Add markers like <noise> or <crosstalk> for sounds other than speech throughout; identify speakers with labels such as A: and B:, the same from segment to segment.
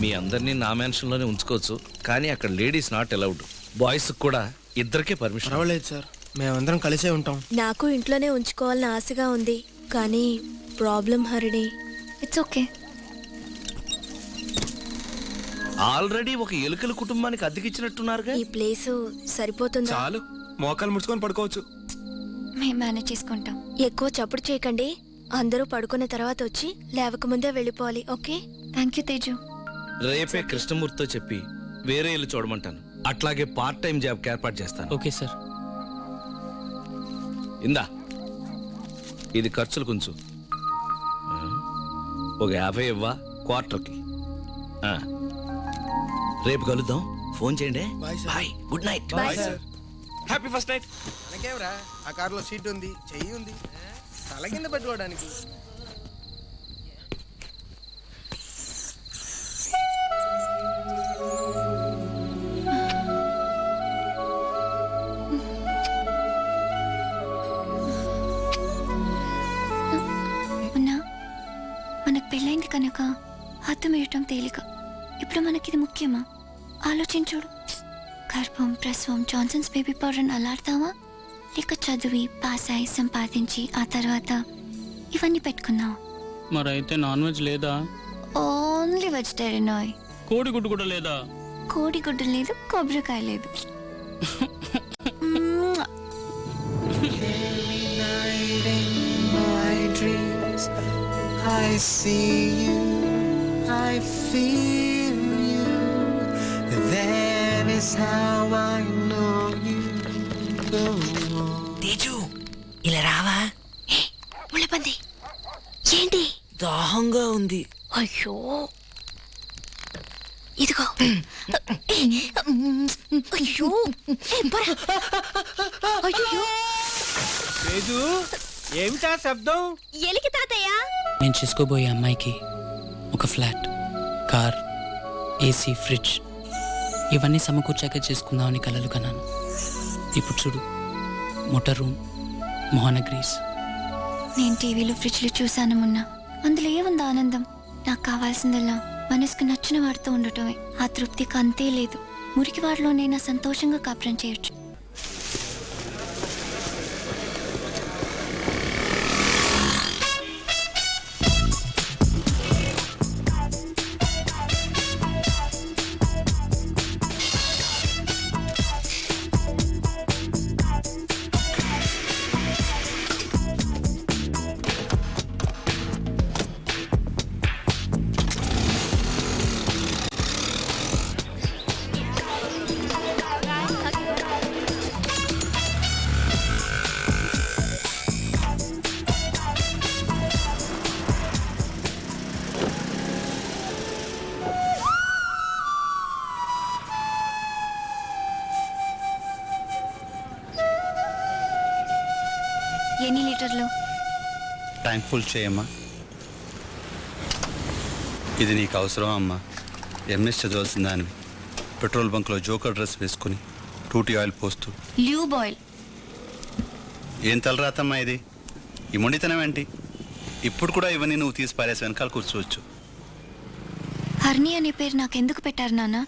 A: మీ అందరినీ నా మెన్షన్లోనే ఉంచుకోవచ్చు కానీ అక్కడ లేడీస్ నాట్ అలౌడ్. బాయ్స్ కూడా ఇద్దరికే పర్మిషన్
B: పర్వాలేదు సార్ మేమందరం కలిసే ఉంటాం.
C: నాకు ఇంట్లోనే ఉంచుకోవాలని ఆశగా ఉంది కానీ problem Harini.
D: It's okay
A: already ఒక ఎలుకల కుటుంబానికి అద్దెకిచ్చినట్టున్నారుగా?
C: ఈ ప్లేస్ సరిపోతుందా?
E: చాలు. మోకాలు ముడుచుకొని పడుకోవచ్చు.
D: మేము మేనేజ్ చేసుకుంటాం.
C: ఎక్కువ చప్పుడు చేయకండి అందరూ పడుకున్న తర్వాత వచ్చి లేవకముందే వెళ్ళిపోవాలి ఓకే?
D: Thank you Teju.
A: రేపే కృష్ణమూర్తితో చెప్పి వేరే ఇల్లు చూడమంటాను. అట్లాగే పార్ట్ టైం జాబ్ ఏర్పాటు చేస్తాను.
F: Okay sir.
A: ఇందా. ఇది ఖర్చులు కొంచెం. ఒక యాభై ఇవ్వా క్వార్టర్కి. ఆ. రేపు కలుద్దాం. ఫోన్ చేయండి. Bye good night
E: happy first night
B: మనకేమరా ఆ కారులో సీట్ ఉంది చెయ్యి ఉంది. తల కింద పెట్టుకోవడానికి.
D: కనుక హద్దు మీయటం తేలిక. ఇప్పుడు మనకిది ముఖ్యమా? ఆలోచించుడు. గర్భం ప్రసవం జాన్సన్స్ బేబీ పౌడర్ అలాడతావా లేక చదివి పాస్ అయి సంపాదించి ఆ తర్వాత ఇవన్నీ పెట్టుకున్నావా?
F: మరైతే నాన్ వెజ్ లేదా?
D: ఓన్లీ వెజిటేరియన్ ఆయిల్
F: కోడి లేదా?
D: కోడి గుడ్డు లేదు కొబ్బరికాయ లేదు. <laughs>
G: see you, I feel you. That is how I know you. Go on.
H: Teju ఇలా రావా
C: ముళ్ళపంది ఏంటి?
H: దాహంగా ఉంది
C: అయ్యో ఇదిగో అయ్యో. అయ్యో
B: ఏమిటా శబ్దం
C: ఎలికి తాతయ్య
F: నేను చేసుకోబోయే అమ్మాయికి ఒక ఫ్లాట్ కార్ ఏసీ ఫ్రిడ్జ్ ఇవన్నీ సమకూర్చాక చేసుకుందామని కలలు కన్నాను. ఇప్పుడు చూడు మోటార్ రూమ్ మోహనగ్రీస్
D: నేను టీవీలో ఫ్రిడ్జ్లో చూశాను మొన్న. అందులో ఏముంది ఆనందం? నాకు కావాల్సిందల్లా మనసుకు నచ్చిన వాడితో ఉండటమే. ఆ తృప్తికి అంతే లేదు. మురికి వాడిలోనైనా సంతోషంగా కాపురం చేయొచ్చు. ఎన్ని లీటర్లు?
I: ట్యాంక్ ఫుల్ చేయమ్మా. ఇది నీకు అవసరం అమ్మా. ఎంఎస్ చదవాల్సిన దానివి. పెట్రోల్ బంక్లో జోకర్ డ్రెస్ వేసుకుని టూటీ ఆయిల్ పోస్తూ.
D: Lube oil.
I: ఏం తలరాతమ్మా ఇది? ఈ మొండితనం ఏంటి? ఇప్పుడు కూడా ఇవన్నీ నువ్వు తీసి పారేసి వెనకాల కూర్చోవచ్చు.
D: హర్ని అనే పేరు నాకెందుకు పెట్టారు నాన్న?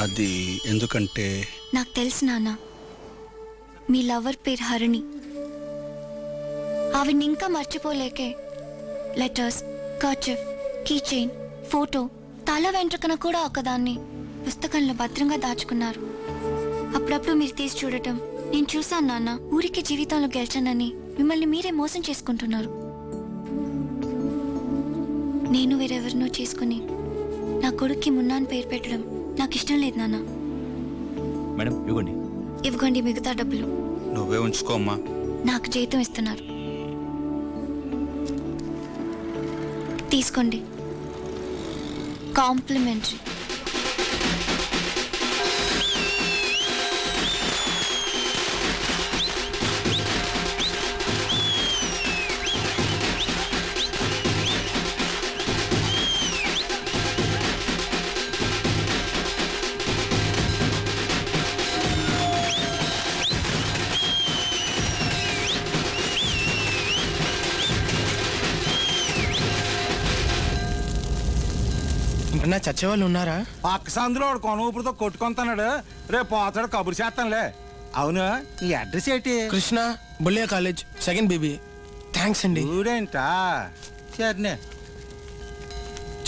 I: అది ఎందుకంటే
D: నాకు తెలుసు నాన్న. మీ లవర్ పేరు హరిణి ఆవిడ్ని ఇంకా మర్చిపోలేకే. Letters kerchief key chain photo తల వెంట్రుకన కూడా ఒకదాన్ని పుస్తకంలో భద్రంగా దాచుకున్నారు. అప్పుడప్పుడు మీరు తీసి చూడటం. నేను చూశాను నాన్న ఊరికి జీవితంలో గెలిచానని మిమ్మల్ని మీరే మోసం చేసుకుంటున్నారు. నేను వేరెవరినో చేసుకుని నా కొడుక్కి మున్నాను పేరు పెట్టడం నాకు ఇష్టం లేదు నాన్న.
E: మేడం ఇవ్వండి.
D: ఇవ్వకండి మిగతా డబ్బులు.
I: నువ్వే ఉంచుకో అమ్మా.
D: నాకు జీతం ఇస్తున్నారు. తీసుకోండి. కాంప్లిమెంటరీ.
B: ఇంకన్నా చచ్చేవాళ్ళు ఉన్నారా?
J: పక్క సందులో వాడు కొనుగుపుడుతో కొట్టుకొస్తున్నాడు రేపు పోతాడు కబురు చేస్తానులే. అవును నీ అడ్రస్ ఏంటి?
B: కృష్ణ బుల్లియా కాలేజ్ సెకండ్ బీబీ. థ్యాంక్స్ అండి.
J: ఊడేంటా? సరేనే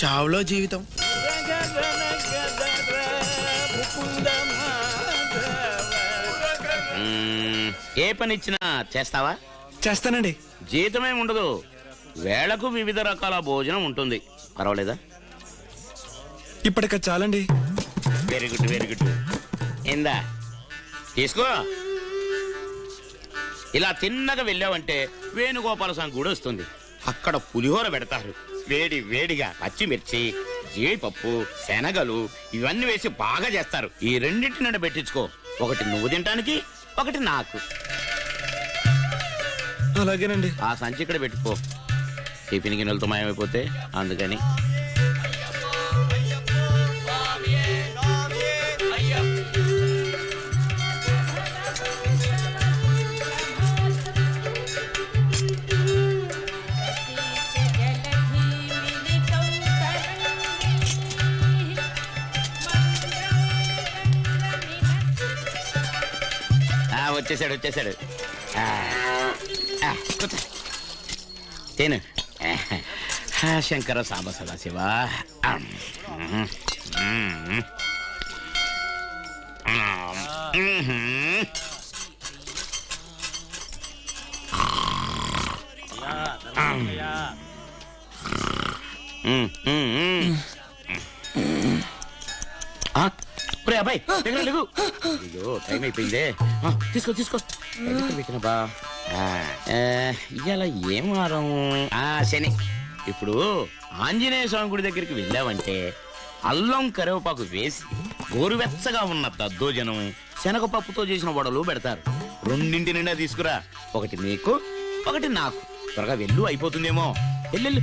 B: చావులో జీవితం.
K: ఏ పని ఇచ్చినా చేస్తావా?
E: చేస్తానండి.
K: జీతమేం ఉండదు. వేళకు వివిధ రకాల భోజనం ఉంటుంది. పర్వాలేదా?
E: ఇప్పటిక చాలండి.
K: వెరీ గుడ్ వెరీ గుడ్ ఇందా తీసుకో. ఇలా తిన్నగా వెళ్ళావంటే వేణుగోపాల స్వామి గుడి వస్తుంది. అక్కడ పులిహోర పెడతారు. వేడి వేడిగా పచ్చిమిర్చి జీడిపప్పు శనగలు ఇవన్నీ వేసి బాగా చేస్తారు. ఈ రెండింటి నన్ను పెట్టించుకో. ఒకటి నువ్వు తినటానికి ఒకటి నాకు.
E: అలాగేనండి.
K: ఆ సంచి ఇక్కడ పెట్టుకో. టిఫిన్ గిన్నెలతో మాయమైపోతే అందుకని. వచ్చేసాడు వచ్చేసాడు. ఆ, తిను. శంకర సాంబ సదాశివ. ఆ, ఒరే అబ్బాయి దగ్గర లేవు? అయ్యో టైం అయిపోయిందే. తీసుకో తీసుకో. ఎక్కడ పెట్టినబా ఇవాళ ఏం వారం? శని. ఇప్పుడు ఆంజనేయ స్వామి గుడి దగ్గరికి వెళ్ళావంటే అల్లం కరివేపాకు వేసి గోరువెచ్చగా ఉన్న దద్దోజనం శనగపప్పుతో చేసిన వడలు పెడతారు. రెండింటి నిండా తీసుకురా. ఒకటి నీకు ఒకటి నాకు. త్వరగా వెళ్ళు అయిపోతుందేమో. వెళ్ళు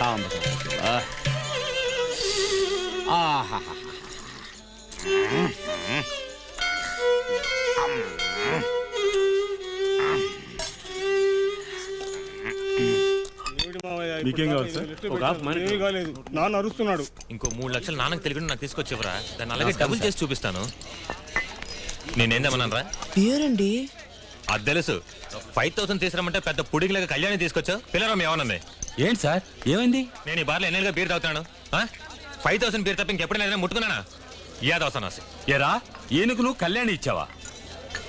K: శంకర సాంబ శివ ఆహాహా
J: మీకేం కావాలి సార్? ఒక హాఫ్ మనీ. కాలేదు. నాన్న అరుస్తున్నాడు.
E: ఇంకో మూడు లక్షలు నాన్నకు తెలియకుండా నాకు తీసుకొచ్చేవరా? దాన్ని అలాగే డబుల్ చేసి చూపిస్తాను. నేనేందేమన్నానరా
H: పేరండి?
E: అది తెలుసు. ఫైవ్ థౌసండ్ తీసుకురమ్మంటే పెద్ద పుడిగిలాగా కళ్యాణి తీసుకొచ్చావు పిల్లరం ఏమన్నది
L: ఏంటి సార్? ఏమైంది?
E: నేను ఈ బార్లో ఎన్నేళ్ళుగా బీర్ తాగుతున్నాను. ఫైవ్ థౌసండ్ బీర్ తప్ప ఇంకెప్పుడైనా ఏదైనా ముట్టుకున్నానా? యాద్ అవసరం నాసి
L: ఎరా ఏనుగు నువ్వు కళ్యాణి ఇచ్చావా?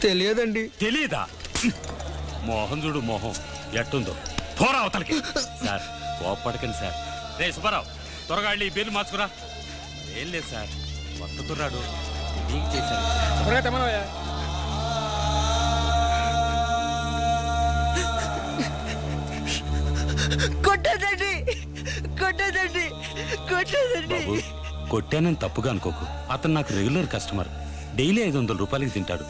B: తెలియదండి.
L: తెలీదా? మోహన్ చూడు మోహం. ఎట్టుందో. పోరా అవతలకి. సార్ కోప్పడకండి సార్. రే సుబ్బారావు త్వరగా వెళ్ళి ఈ బిల్లు మార్చుకురా. ఏం లేదు సార్. కుర్రాడు తెలియక చేశాను
H: కొట్టదండి కొట్టదండి కొట్టదండి
L: బాబు కొట్టానని తప్పుగా అనుకోకు. అతను నాకు రెగ్యులర్ కస్టమర్ డైలీ ఐదు వందల రూపాయలకి తింటాడు.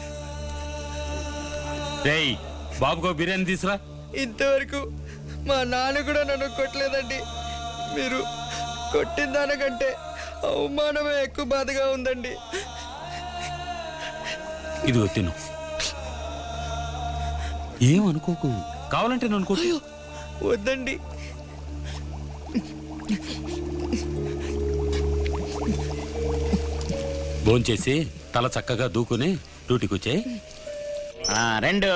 L: రేయ్ బాబుకో బిర్యానీ తీసురా.
H: ఇంతవరకు మా నాన్న కూడా నన్ను కొట్టలేదండి. మీరు కొట్టిన దానికంటే అవమానమే ఎక్కువ బాధగా ఉందండి.
L: ఇదిగో తిను. ఏం అనుకోకు కావాలంటే నన్ను కొట్టు.
H: వద్దండి.
L: భోంచేసి తల చక్కగా దూకుని డ్యూటీకి
K: రెండు.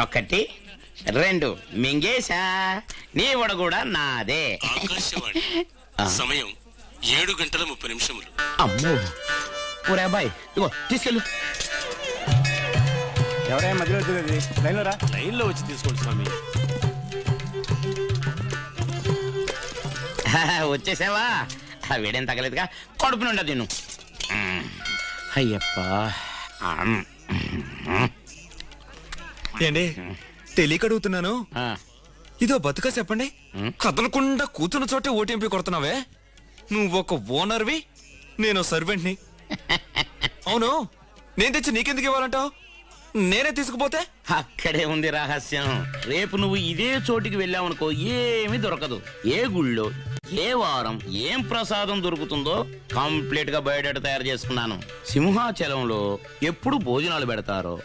K: ఒకటి రెండు. మింగేశా నీ వడ కూడా నాదే.
L: సమయం ఏడు గంటల ముప్పై నిమిషములు.
K: అమ్మో. ఊరే అబ్బాయి ఇగో తీసుకెళ్ళు.
J: ఎవరైనా మధ్యలో వచ్చేది? లైన్లో రా.
L: లైన్లో వచ్చి తీసుకోండి స్వామి.
K: వచ్చేసావా? ఆ వేడేం తగలేదుగా కడుపు నుండా తిను. అయ్యప్ప.
E: ఏంటి? తెలియక అడుగుతున్నాను? ఇదో బతుక చెప్పండి? కదలకుండా కూతున్న చోటే ఓటీఎంపీ కొడుతున్నావే? నువ్వు ఒక ఓనర్వి నేను సర్వెంట్ని. <laughs> అవును? నేను తెచ్చి నీకెందుకు ఇవ్వాలంటావు? నేనే తీసుకుపోతే?
K: అక్కడే ఉంది రహస్యం. రేపు నువ్వు ఇదే చోటికి వెళ్ళావనుకో ఏమీ దొరకదు. ఏ గుళ్ళో ఏ వారం ఏం ప్రసాదం దొరుకుతుందో కంప్లీట్గా బయోడేటా తయారు చేసుకున్నాను. సింహాచలంలో ఎప్పుడు భోజనాలు పెడతారో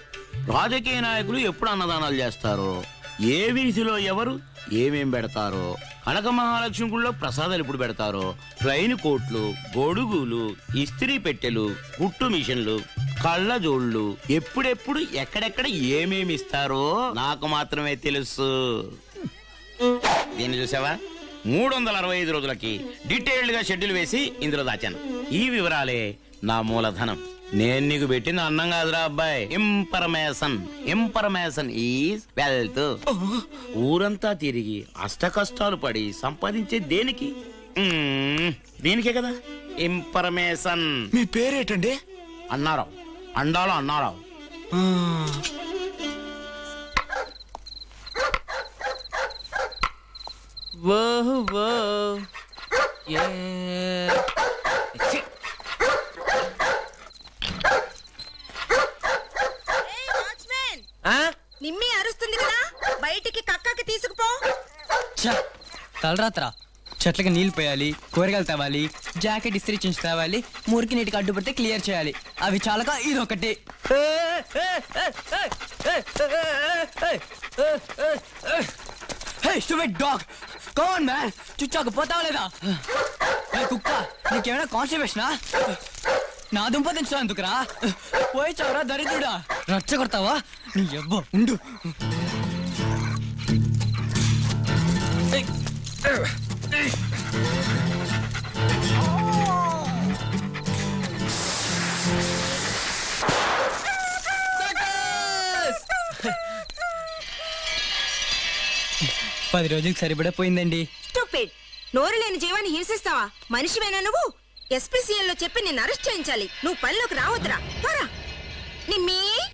K: రాజకీయ నాయకులు ఎప్పుడు అన్నదానాలు చేస్తారో ఏ వీధిలో ఎవరు ఏమేం పెడతారో కనక మహాలక్ష్మి గుళ్ళో ప్రసాదాలు ఎప్పుడు పెడతారో ట్రైన్ కోట్లు గొడుగులు ఇస్త్రీ పెట్టెలు కుట్టు మిషన్లు కళ్ళజోళ్ళు ఎప్పుడెప్పుడు ఎక్కడెక్కడ ఏమేమి ఇస్తారో నాకు మాత్రమే తెలుసు. దీన్ని చూసావా? మూడు వందల అరవై ఐదు రోజులకి డీటెయిల్డ్గా షెడ్యూల్ వేసి ఇందులో దాచాను. ఈ వివరాలే నా మూలధనం. నేను నీకు పెట్టిన అన్నం కాదురా అబ్బాయి. Information information is wealth. ఊరంతా తిరిగి అష్ట కష్టాలు పడి సంపాదించే దేనికి? మ్మ్, దీనికే కదా. ఇంపర్మేషన్
E: మీ పేరేటండి?
K: అన్నారావు. అండాలో అన్నారావు.
F: ఓ ఓ ఏ.
M: నిమ్మి అరుస్తుంది కదా. బయటికి కక్కకి తీసుకుపో.
F: తలరాత్ర. చెట్లకి నీళ్ళు పోయాలి కూరగాయలు తేవాలి జాకెట్ ఇస్త్రీ చించి తేవాలి మురికి నీటికి అడ్డుపడితే క్లియర్ చేయాలి. అవి చాలక ఇదొకటి డాగ్ కోన్ మ్యాన్ చుచ్చాకు పోతావా లేదా? కుక్క నీకేమైనా కాన్స్టిపేషనా నా దుంప తెచ్చుతా ఎందుకురా? పోయి చవరా దరిద్రుడా. రచ్చ కొడతావా నీ ఎవ్వ ఉండు. పది రోజులకు సరిపడా పోయిందండి.
M: స్టూపిడ్! నోరు లేని జీవాన్ని హింసిస్తావా? మనిషివేనా నువ్వు? ఎస్పీసీఎల్లో చెప్పి నిన్ను అరెస్ట్ చేయించాలి. నువ్వు పనిలోకి రావద్దురా. పోరా. నిమ్మి